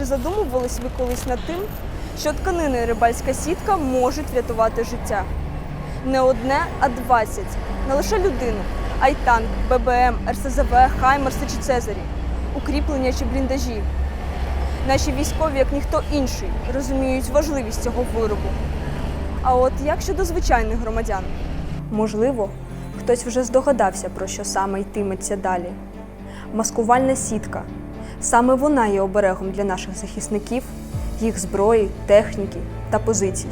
чи задумувались ви колись над тим, що тканина і рибальська сітка можуть врятувати життя? Не одне, а двадцять. Не лише людину, а й танк, ББМ, РСЗВ, Хаймерси чи Цезарі, укріплення чи бліндажі. Наші військові, як ніхто інший, розуміють важливість цього виробу. А от як щодо звичайних громадян? Можливо, хтось вже здогадався, про що саме йтиметься далі. Маскувальна сітка. Саме вона є оберегом для наших захисників, їх зброї, техніки та позицій.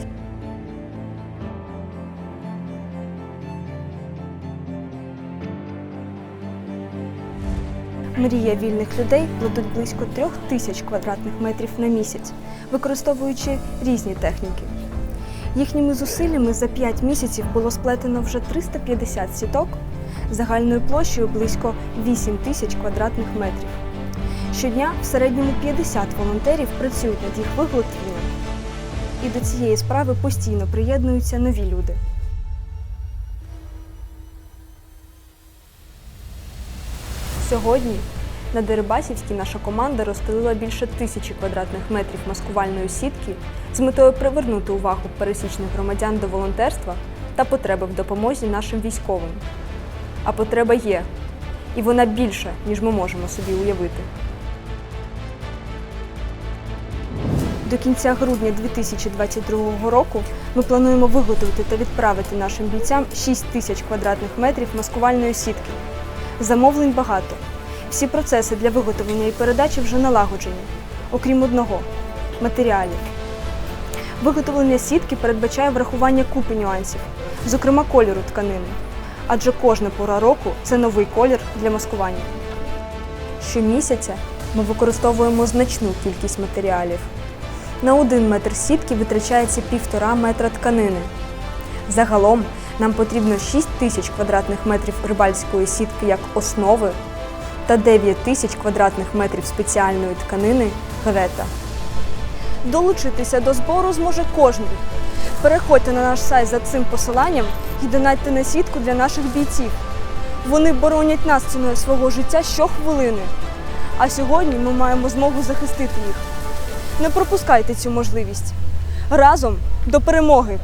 Мрія вільних людей платить близько трьох тисяч квадратних метрів на місяць, використовуючи різні техніки. Їхніми зусиллями за 5 місяців було сплетено вже 350 сіток загальною площею близько 8 тисяч квадратних метрів. Щодня в середньому 50 волонтерів працюють над їх виготовленням, і до цієї справи постійно приєднуються нові люди. Сьогодні на Дерибасівській наша команда розстелила більше тисячі квадратних метрів маскувальної сітки з метою привернути увагу пересічних громадян до волонтерства та потреби в допомозі нашим військовим. А потреба є, і вона більша, ніж ми можемо собі уявити. До кінця грудня 2022 року ми плануємо виготовити та відправити нашим бійцям 6 тисяч квадратних метрів маскувальної сітки. Замовлень багато. Всі процеси для виготовлення і передачі вже налагоджені, окрім одного матеріалів. Виготовлення сітки передбачає врахування купи нюансів, зокрема кольору тканини. Адже кожна пора року це новий колір для маскування. Щомісяця ми використовуємо значну кількість матеріалів. На один метр сітки витрачається півтора метра тканини. Загалом нам потрібно 6 тисяч квадратних метрів рибальської сітки як основи та 9 тисяч квадратних метрів спеціальної тканини грета. Долучитися до збору зможе кожен. Переходьте на наш сайт за цим посиланням і донатьте на сітку для наших бійців. Вони боронять нас ціною свого життя щохвилини. А сьогодні ми маємо змогу захистити їх. Не пропускайте цю можливість. Разом до перемоги!